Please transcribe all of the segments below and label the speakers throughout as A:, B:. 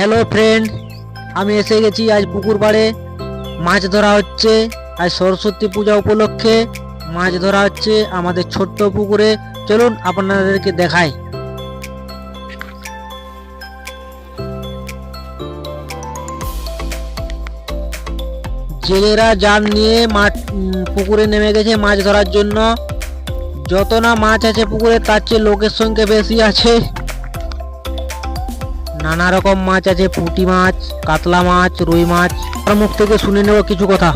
A: Hello friend আমি এসে গেছি আজ পুকুর পাড়ে মাছ ধরা হচ্ছে। আজ সরস্বতী পূজা উপলক্ষে মাছ ধরা হচ্ছে আমাদের ছোট্ট পুকুরে। চলুন আপনাদেরকে দেখাই। জেলেরা জাল নিয়ে উম, পুকুরে নেমে গেছে মাছ ধরার জন্য। যত না মাছ আছে পুকুরে তার চেয়ে লোকের সংখ্যা বেশি আছে। নানা রকম মাছ আছে, পুঁটি মাছ, কাতলা মাছ, রুই মাছ। তার মুখ থেকে শুনে নেব কিছু কথা।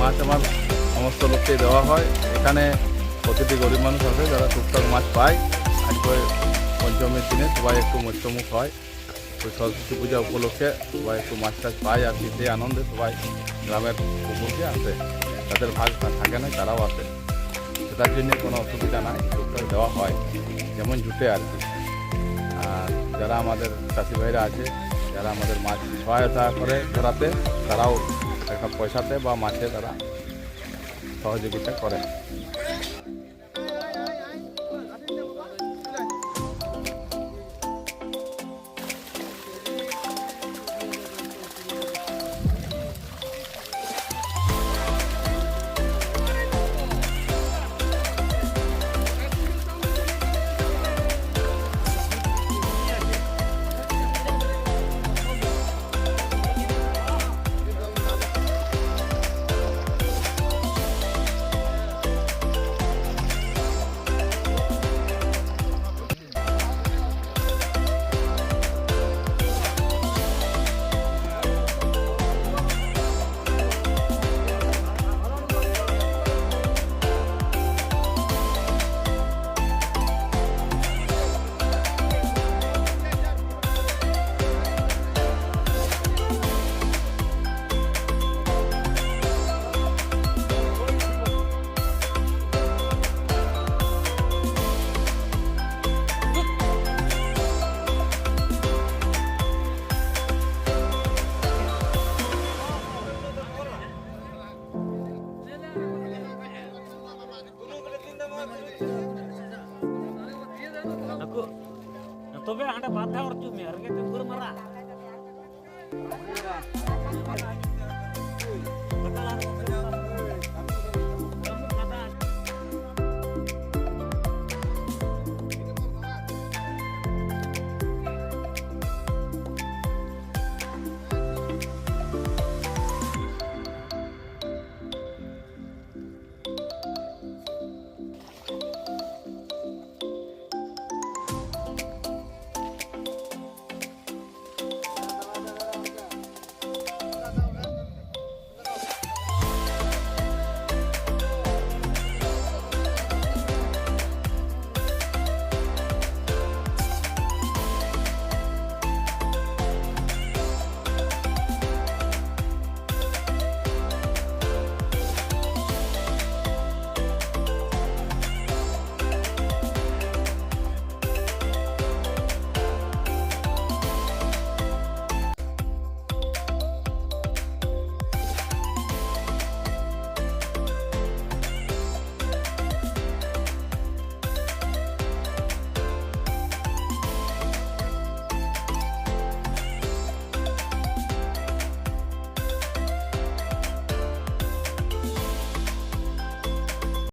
B: মাছ আমার সমস্ত লোককে দেওয়া হয়। এখানে প্রতিটি গরিব মানুষ আছে, যারা টুকটাক মাছ পায়। আজকে পঞ্চমীর দিনে সবাই একটু মৎস্যমুখ হয়। ওই সরস্বতী পূজা উপলক্ষে সবাই একটু মাছ টাছ পায় আর সেই আনন্দে সবাই গ্রামের পুকুরকে আসে তাদের ভাগ থাকে না, তারাও আসে সেটার জন্য কোনো অসুবিধা নাই, টুকটাক দেওয়া হয়। যেমন জুটে আর কি। যারা আমাদের চাষি ভাইরা আছে, যারা আমাদের মাছ সহায়তা করে ধরাতে, তারাও একটা পয়সাতে বা মাছে তারা সহযোগিতা করে। तोबे आंडा बाधा और तू मेहर के तू गुर मरा